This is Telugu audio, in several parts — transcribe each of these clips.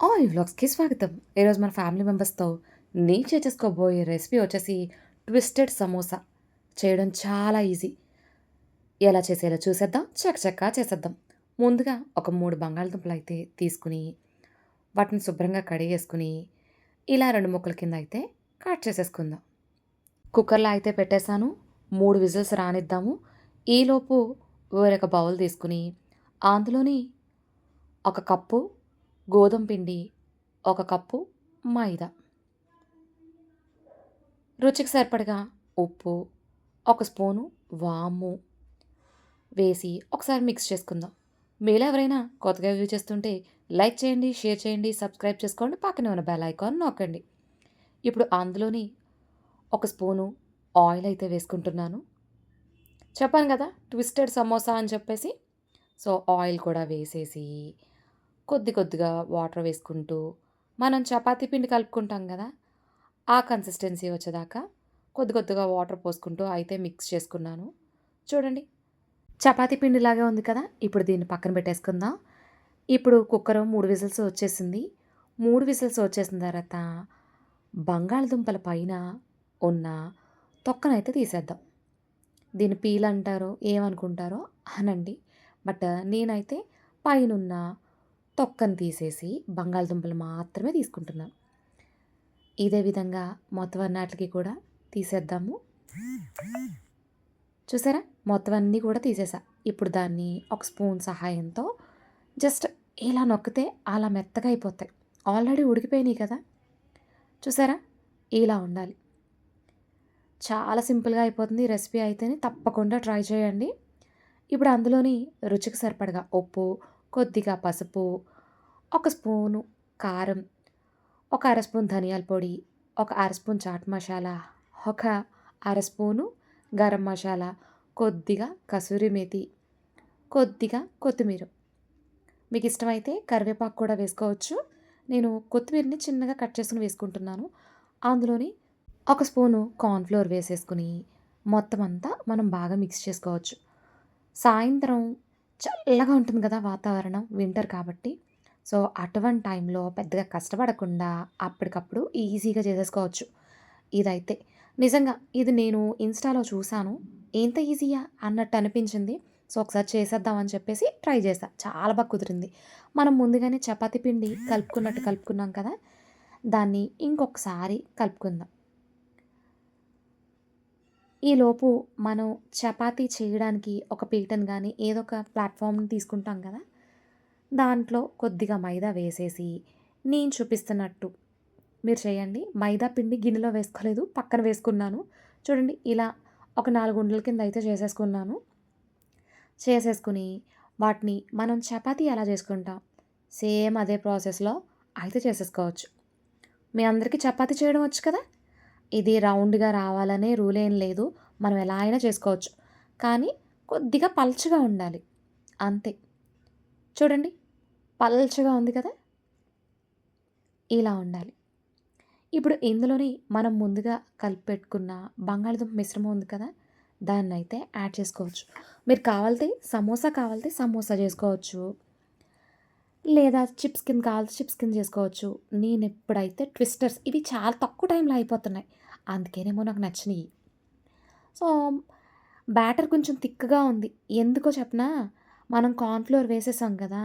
ఆల్ వ్లాగ్స్‌కి స్వాగతం. ఈరోజు మన ఫ్యామిలీ మెంబర్స్‌తో నేను చేసేసుకోబోయే రెసిపీ వచ్చేసి ట్విస్టెడ్ సమోసా. చేయడం చాలా ఈజీ. ఎలా చేసేలా చూసేద్దాం. చకచకా చేసేద్దాం. ముందుగా ఒక మూడు బంగాళదుంపలు అయితే తీసుకుని వాటిని శుభ్రంగా కడిగేసుకుని ఇలా రెండు ముక్కల కింద అయితే కట్ చేసేసుకుందాం. కుక్కర్‌లో అయితే పెట్టేసాను. మూడు విజిల్స్ రానిద్దాము. ఈలోపు వేరొక బౌల్ తీసుకొని, అందులోని ఒక కప్పు గోధుమ పిండి, ఒక కప్పు మైదా. రుచికి సరిపడగా ఉప్పు, ఒక స్పూను వాము వేసి ఒకసారి మిక్స్ చేసుకుందాం. మీలో ఎవరైనా కొత్తగా వ్యూ చేస్తుంటే లైక్ చేయండి, షేర్ చేయండి, సబ్స్క్రైబ్ చేసుకోండి. పక్కనే ఉన్న బెల్ ఐకాన్ నొక్కండి. ఇప్పుడు అందులోని ఒక స్పూను ఆయిల్ అయితే వేసుకుంటున్నాను. చెప్పాను కదా! ట్విస్టెడ్ సమోసా అని చెప్పేసి. సో, ఆయిల్ కూడా వేసేసి, కొద్ది కొద్దిగా వాటర్ వేసుకుంటూ, మనం చపాతీ పిండి కలుపుకుంటాం కదా! ఆ కన్సిస్టెన్సీ వచ్చేదాకా కొద్ది కొద్దిగా వాటర్ పోసుకుంటూ అయితే మిక్స్ చేసుకున్నాను. చూడండి. చపాతీ పిండిలాగే ఉంది కదా! ఇప్పుడు దీన్ని పక్కన పెట్టేసుకుందాం. ఇప్పుడు కుక్కరు మూడు విజిల్స్ వచ్చేసింది. మూడు విజిల్స్ వచ్చేసిన తర్వాత బంగాళదుంపల పైన ఉన్న తొక్కనైతే తీసేద్దాం. దీన్ని పీల్ అంటారో, ఏమనుకుంటారో అనండి. బట్ నేనైతే పైనున్న తొక్కను తీసేసి బంగాళదుంపలు మాత్రమే తీసుకుంటున్నాను. ఇదే విధంగా మొత్తం అన్నిటికి కూడా తీసేద్దాము. చూసారా? మొత్తం అన్నీ కూడా తీసేసా. ఇప్పుడు దాన్ని ఒక స్పూన్ సహాయంతో జస్ట్ ఇలా నొక్కితే అలా మెత్తగా అయిపోతాయి. ఆల్రెడీ ఉడికిపోయినాయి కదా! చూసారా? ఇలా ఉండాలి. చాలా సింపుల్‌గా అయిపోతుంది రెసిపీ అయితేనే తప్పకుండా ట్రై చేయండి. ఇప్పుడు అందులోని రుచికి సరిపడగా ఉప్పు, కొద్దిగా పసుపు, ఒక స్పూను కారం, ఒక అర స్పూన్ ధనియాల పొడి, ఒక అర స్పూన్ చాట్ మసాలా, ఒక అర స్పూను గరం మసాలా, కొద్దిగా కసూరి మేతి, కొద్దిగా కొత్తిమీర. మీకు ఇష్టమైతే కరివేపాకు కూడా వేసుకోవచ్చు. నేను కొత్తిమీరని చిన్నగా కట్ చేసుకుని వేసుకుంటున్నాను. అందులోని ఒక స్పూను కార్న్ ఫ్లోర్ మొత్తం అంతా మనం బాగా మిక్స్ చేసుకోవచ్చు. సాయంత్రం చల్లగా ఉంటుంది కదా వాతావరణం వింటర్ కాబట్టి. సో, అటువంటి టైంలో పెద్దగా కష్టపడకుండా అప్పటికప్పుడు ఈజీగా చేసేసుకోవచ్చు. ఇదైతే నిజంగా ఇది నేను ఇన్‌స్టాలో చూశాను ఎంత ఈజీయా అన్నట్టు అనిపించింది. సో, ఒకసారి చేసేద్దాం అని చెప్పేసి ట్రై చేశా. చాలా బాగా కుదిరింది. మనం ముందుగానే చపాతీ పిండి కలుపుకున్నట్టు కలుపుకున్నాం కదా! దాన్ని ఇంకొకసారి కలుపుకుందాం. ఈలోపు మనం చపాతీ చేయడానికి ఒక పీటను కానీ ఏదో ఒక ప్లాట్ఫామ్ని తీసుకుంటాం కదా! దాంట్లో కొద్దిగా మైదా వేసేసి, నేను చూపిస్తున్నట్టు మీరు చేయండి. మైదా పిండి గిన్నెలో వేసుకోలేదు. పక్కన వేసుకున్నాను. చూడండి ఇలా ఒక నాలుగు ఉండల కింద అయితే చేసేసుకున్నాను. చేసేసుకుని వాటిని మనం చపాతీ ఎలా చేసుకుంటాం, సేమ్ అదే ప్రాసెస్‌లో అయితే చేసేసుకోవచ్చు. మీ అందరికీ చపాతీ చేయడం వచ్చు కదా! ఇది రౌండ్‌గా రావాలనే రూల్ ఏం లేదు. మనం ఎలా అయినా చేసుకోవచ్చు. కానీ కొద్దిగా పల్చగా ఉండాలి. అంతే. చూడండి. పల్చగా ఉంది కదా! ఇలా ఉండాలి. ఇప్పుడు ఇందులోని మనం ముందుగా కలిపి పెట్టుకున్న బంగాళదుంప మిశ్రమం ఉంది కదా! దాన్నైతే యాడ్ చేసుకోవచ్చు. మీరు కావాలితే సమోసా కావాలితే సమోసా చేసుకోవచ్చు. లేదా చిప్స్ కింద కావాలితే చిప్స్ కింద చేసుకోవచ్చు. నేనెప్పుడైతే ట్విస్టర్స్ ఇవి చాలా తక్కువ టైంలో అయిపోతున్నాయి. అందుకేనేమో నాకు నచ్చినాయి సో, బ్యాటర్ కొంచెం థిక్‌గా ఉంది. ఎందుకో చెప్పనా? మనం కార్న్ఫ్లోర్ వేసేసాం కదా!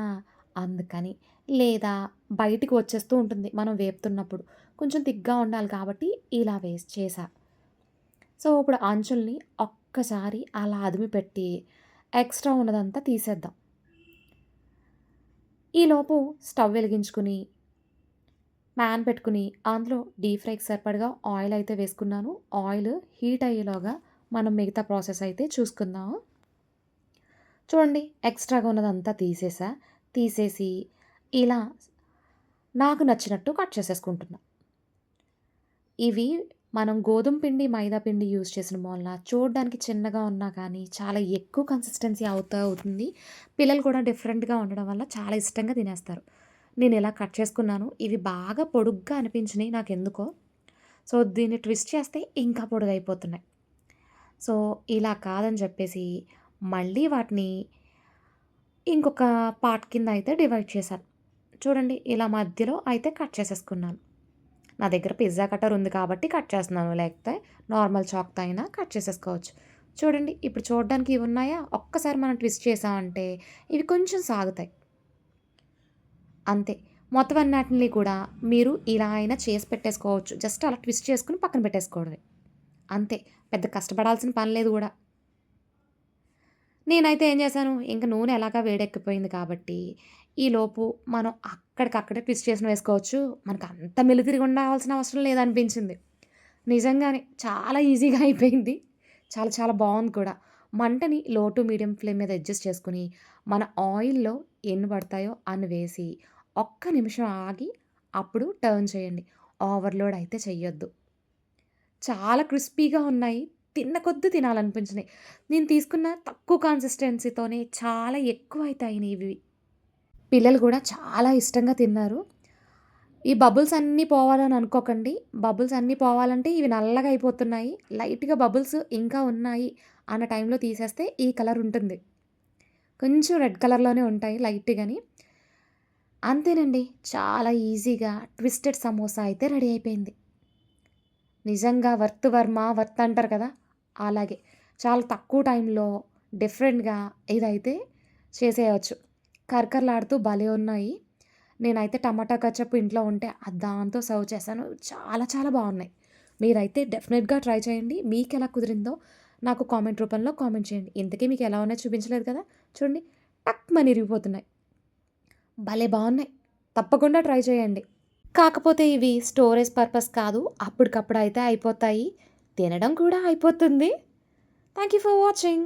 అందుకని. లేదా బయటికి వచ్చేస్తూ ఉంటుంది మనం వేపుతున్నప్పుడు. కొంచెం థిక్‌గా ఉండాలి కాబట్టి ఇలా వేసి చేసా సో, ఇప్పుడు అంచుల్ని ఒక్కసారి అలా అదిమి పెట్టి ఎక్స్ట్రా ఉన్నదంతా తీసేద్దాం. ఈలోపు స్టవ్ వెలిగించుకుని పాన్ పెట్టుకుని అందులో డీప్ ఫ్రైకి సరిపడగా ఆయిల్ అయితే వేసుకున్నాను. ఆయిల్ హీట్ అయ్యేలోగా మనం మిగతా ప్రాసెస్ అయితే చూసుకుందాం. చూడండి ఎక్స్ట్రాగా ఉన్నదంతా తీసేసా. తీసేసి ఇలా నాకు నచ్చినట్టు కట్ చేసేసుకుంటున్నా. ఇవి మనం గోధుమ పిండి, మైదా పిండి యూజ్ చేసిన వల్ల చూడడానికి చిన్నగా ఉన్నా కానీ చాలా ఎక్కువ కన్సిస్టెన్సీ అవుతా అవుతుంది. పిల్లలు కూడా డిఫరెంట్‌గా ఉండడం వల్ల చాలా ఇష్టంగా తినేస్తారు. నేను ఇలా కట్ చేసుకున్నాను. ఇవి బాగా పొడుగ్గా అనిపించినాయి నాకు ఎందుకో సో, దీన్ని ట్విస్ట్ చేస్తే ఇంకా పొడుగైపోతున్నాయి. సో, ఇలా కాదని చెప్పేసి మళ్ళీ వాటిని ఇంకొక పార్ట్ కింద అయితే డివైడ్ చేశాను. చూడండి ఇలా మధ్యలో అయితే కట్ చేసేసుకున్నాను నా దగ్గర పిజ్జా కట్టర్ ఉంది కాబట్టి కట్ చేస్తున్నాను. లేకపోతే నార్మల్ చాక్తో అయినా కట్ చేసేసుకోవచ్చు. చూడండి ఇప్పుడు చూడడానికి ఇవి ఉన్నాయా? ఒక్కసారి మనం ట్విస్ట్ చేసామంటే ఇవి కొంచెం సాగుతాయి. అంతే. మొత్తం అన్నిటిని కూడా మీరు ఇలా అయినా చేసి పెట్టేసుకోవచ్చు. జస్ట్ అలా ట్విస్ట్ చేసుకుని పక్కన పెట్టేసుకోవడమే. అంతే. పెద్ద కష్టపడాల్సిన పని లేదు కూడా. నేనైతే ఏం చేశాను? ఇంకా నూనె ఎలాగా వేడెక్కిపోయింది కాబట్టి ఈలోపు మనం అక్కడికక్కడే ట్విస్ట్ చేసిన వేసుకోవచ్చు. మనకు అంత మెలితిరిగి ఉండాల్సిన అవసరం లేదనిపించింది. నిజంగానే చాలా ఈజీగా అయిపోయింది. చాలా చాలా బాగుంది కూడా. మంటని లో టు మీడియం ఫ్లేమ్ మీద అడ్జస్ట్ చేసుకుని మన ఆయిల్లో ఎన్ని పడతాయో అన్ని వేసి ఒక్క నిమిషం ఆగి అప్పుడు టర్న్ చేయండి. ఓవర్లోడ్ అయితే చెయ్యొద్దు. చాలా క్రిస్పీగా ఉన్నాయి. తిన్న కొద్ది తినాలనిపించినాయి. నేను తీసుకున్న తక్కువ కన్సిస్టెన్సీతోనే చాలా ఎక్కువ అవుతాయి ఇవి. పిల్లలు కూడా చాలా ఇష్టంగా తిన్నారు. ఈ బబుల్స్ అన్నీ పోవాలని అనుకోకండి. బబుల్స్ అన్నీ పోవాలంటే ఇవి నల్లగా అయిపోతున్నాయి. లైట్గా బబుల్స్ ఇంకా ఉన్నాయి అన్న టైంలో తీసేస్తే ఈ కలర్ ఉంటుంది. కొంచెం రెడ్ కలర్లోనే ఉంటాయి లైట్గాని అంతేనండి. చాలా ఈజీగా ట్విస్టెడ్ సమోసా అయితే రెడీ అయిపోయింది. నిజంగా వర్త్ వర్మ వర్త్ అంటారు కదా? అలాగే. చాలా తక్కువ టైంలో డిఫరెంట్గా ఇదైతే చేసేయచ్చు. కరకరలాడుతూ భలే ఉన్నాయి. నేనైతే టమాటా కచ్చప్పు ఇంట్లో ఉంటే అది దాంతో సర్వ్ చేశాను. చాలా చాలా బాగున్నాయి. మీరైతే డెఫినెట్గా ట్రై చేయండి. మీకు ఎలా కుదిరిందో నాకు కామెంట్ రూపంలో కామెంట్ చేయండి. ఇంతకీ మీకు ఎలా ఉన్నాయో చూపించలేదు కదా? చూడండి టక్ మని ఇరిగిపోతున్నాయి భలే బాగున్నాయి. తప్పకుండా ట్రై చేయండి. కాకపోతే ఇవి స్టోరేజ్ పర్పస్ కాదు. అప్పటికప్పుడు అయితే అయిపోతాయి. తినడం కూడా అయిపోతుంది. Thank you for watching.